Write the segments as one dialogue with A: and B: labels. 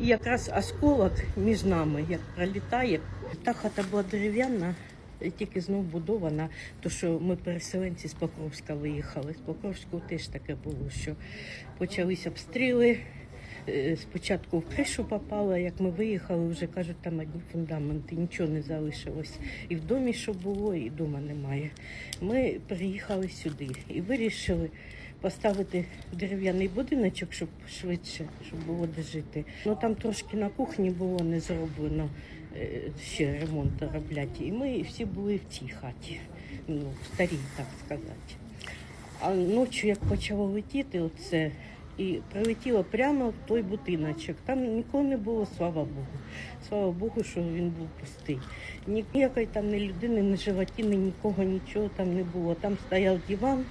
A: І якраз осколок між нами, як пролітає. Та хата була дерев'яна, тільки знов будована, то що ми переселенці з Покровська виїхали. З Покровського теж таке було, що почались обстріли. Е, Спочатку в кришу попало, як ми виїхали, вже кажуть, там одні фундаменти, нічого не залишилось. І в домі що було, і вдома немає. Ми приїхали сюди і вирішили поставити дерев'яний будиночок, щоб швидше, щоб було де жити. Ну там трошки на кухні було не зроблено, е, ще ремонт роблять. І ми всі були в цій хаті, ну, в старій, так сказати. А ночі, як почало летіти, оце, і прилетіло прямо в той будиночок. Там нікого не було, слава Богу. Слава Богу, що він був пустий. Ніякої там ні людини, ні животини, нікого, нічого там не було. Там стояв диван,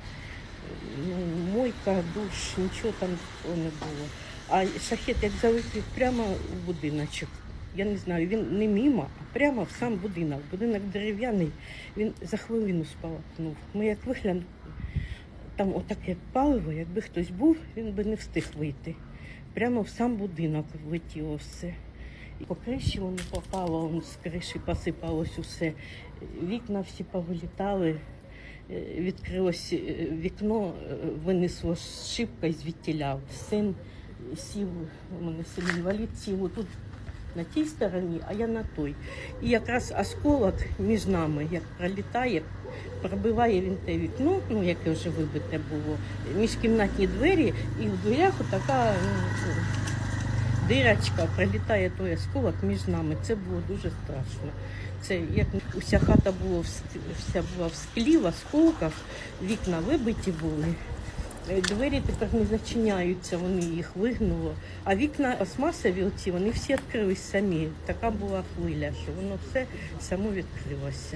A: ну, мойка, душ, нічого там не було. А шахет як залетів прямо в будиночок. Я не знаю, він не мімо, а прямо в сам будинок. Будинок дерев'яний, він за хвилину спалахнув. Ми як виглянули, там отаке паливо, якби хтось був, він би не встиг вийти. Прямо в сам будинок влетіло все. І по криші воно попало, з криші посипалось усе. Вікна всі повилітали. Е, Відкрилось е, вікно, е, винесло шибка звідтіля. Син сів, у мене син інвалід, сів отут на тій стороні, а я на той. І якраз осколок між нами, як пролітає, пробиває він те вікно, ну яке вже вибите було, міжкімнатні двері, і в дверях отака ну, дирочка, пролітає той осколок між нами. Це було дуже страшно. Це як уся хата була вся була в склі, в осколках, вікна вибиті були. Е, Двері тепер не зачиняються, вони їх вигнуло. А вікна осмасові оці, вони всі відкрились самі. Така була хвиля, що воно все само відкрилося.